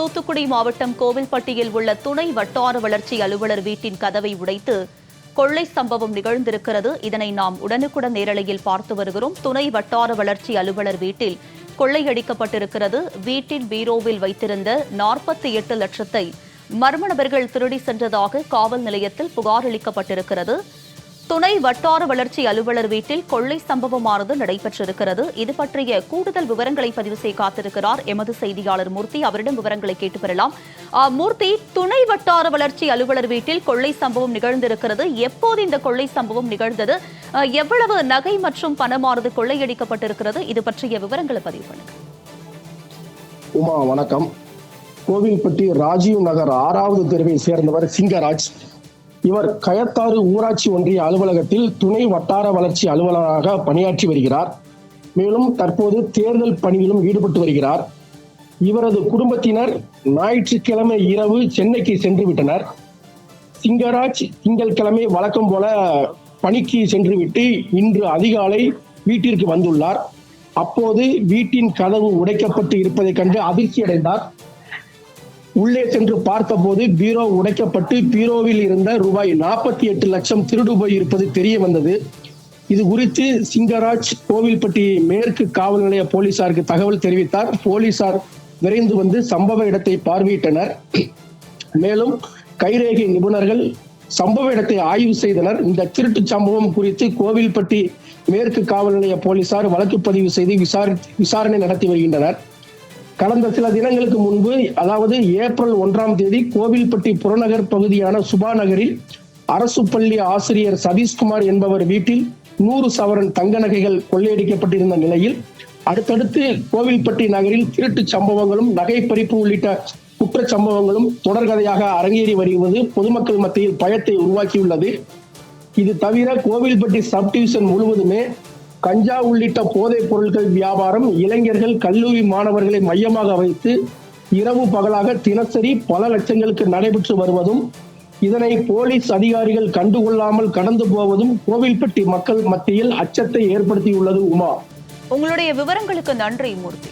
தூத்துக்குடி மாவட்டம் கோவில்பட்டியில் உள்ள துணை வட்டார வளர்ச்சி அலுவலர் வீட்டின் கதவை உடைத்து கொள்ளை சம்பவம் நிகழ்ந்திருக்கிறது. இதனை நாம் உடனுக்குடன் நேரலையில் பார்த்து வருகிறோம். துணை வட்டார வளர்ச்சி அலுவலர் வீட்டில் கொள்ளையடிக்கப்பட்டிருக்கிறது வீட்டின் பீரோவில் வைத்திருந்த நாற்பத்தி எட்டு லட்சத்தை மர்ம நபர்கள் திருடி சென்றதாக காவல் நிலையத்தில் புகார் அளிக்கப்பட்டிருக்கிறது. துணை வட்டார வளர்ச்சி அலுவலர் வீட்டில் கொள்ளை சம்பவமானது நடைபெற்றிருக்கிறது. இது பற்றிய கூடுதல் விவரங்களை பதிவு செய்ய காத்திருக்கிறார் எமது செய்தியாளர் மூர்த்தி. அவரிடம் விவரங்களை கேட்டு பெறலாம் மூர்த்தி துணை வட்டார வளர்ச்சி அலுவலர் வீட்டில் கொள்ளை சம்பவம் நிகழ்ந்திருக்கிறது. எப்போது இந்த கொள்ளை சம்பவம் நிகழ்ந்தது? எவ்வளவு நகை மற்றும் பணமானது கொள்ளையடிக்கப்பட்டிருக்கிறது? இது பற்றிய விவரங்களை பதிவு பண்ணுங்க. உமா வணக்கம். கோவில்பட்டி ராஜீவ் நகர் ஆறாவது தெருவை சேர்ந்தவர் சிங்கராஜ். இவர் கயத்தாறு ஊராட்சி ஒன்றிய அலுவலகத்தில் துணை வட்டார வளர்ச்சி அலுவலராக பணியாற்றி வருகிறார். மேலும் தற்போது தேர்தல் பணியிலும் ஈடுபட்டு வருகிறார். இவரது குடும்பத்தினர் ஞாயிற்றுக்கிழமை இரவு சென்னைக்கு சென்று விட்டனர். சிங்கராஜ் திங்கட்கிழமை வழக்கம் போல பணிக்கு சென்றுவிட்டு இன்று அதிகாலை வீட்டிற்கு வந்துள்ளார். அப்போது வீட்டின் கதவு உடைக்கப்பட்டு இருப்பதைக் கண்டு அதிர்ச்சியடைந்தார். உள்ளே சென்று பார்த்தபோது பீரோ உடைக்கப்பட்டு பீரோவில் இருந்த ரூபாய் நாற்பத்தி எட்டு லட்சம் திருடு போய் இருப்பது தெரிய வந்தது. இது குறித்து சிங்கராஜ் கோவில்பட்டி மேற்கு காவல் நிலைய போலீசாருக்கு தகவல் தெரிவித்தார். போலீசார் விரைந்து வந்து சம்பவ இடத்தை பார்வையிட்டனர். மேலும் கைரேகை நிபுணர்கள் சம்பவ இடத்தை ஆய்வு செய்தனர். இந்த திருட்டு சம்பவம் குறித்து கோவில்பட்டி மேற்கு காவல் நிலைய போலீசார் வழக்கு பதிவு செய்து விசாரி விசாரணை நடத்தி வருகின்றனர். கடந்த சில தினங்களுக்கு முன்பு அதாவது ஏப்ரல் ஒன்றாம் தேதி கோவில்பட்டி புறநகர் பகுதியான சுபா நகரில் அரசு பள்ளி ஆசிரியர் சதீஷ்குமார் என்பவர் வீட்டில் நூறு சவரன் தங்க நகைகள் கொள்ளையடிக்கப்பட்டிருந்த நிலையில் அடுத்தடுத்து கோவில்பட்டி நகரில் திருட்டு சம்பவங்களும் நகை பறிப்பு உள்ளிட்ட குற்றச் சம்பவங்களும் தொடர்கதையாக அரங்கேறி வருவது பொதுமக்கள் மத்தியில் பயத்தை உருவாக்கியுள்ளது. இது தவிர கோவில்பட்டி சப் டிவிஷன் முழுவதுமே கஞ்சா உள்ளிட்ட போதைப் பொருட்கள் வியாபாரம் இளைஞர்கள் கல்லூரி மாணவர்களை மையமாக வைத்து இரவு பகலாக தினசரி பல லட்சங்களுக்கு நடைபெற்று வருவதும் இதனை போலீஸ் அதிகாரிகள் கண்டுகொள்ளாமல் கடந்து போவதும் கோவில்பட்டி மக்கள் மத்தியில் அச்சத்தை ஏற்படுத்தியுள்ளது உமா. உங்களுடைய விவரங்களுக்கு நன்றி மூர்த்தி.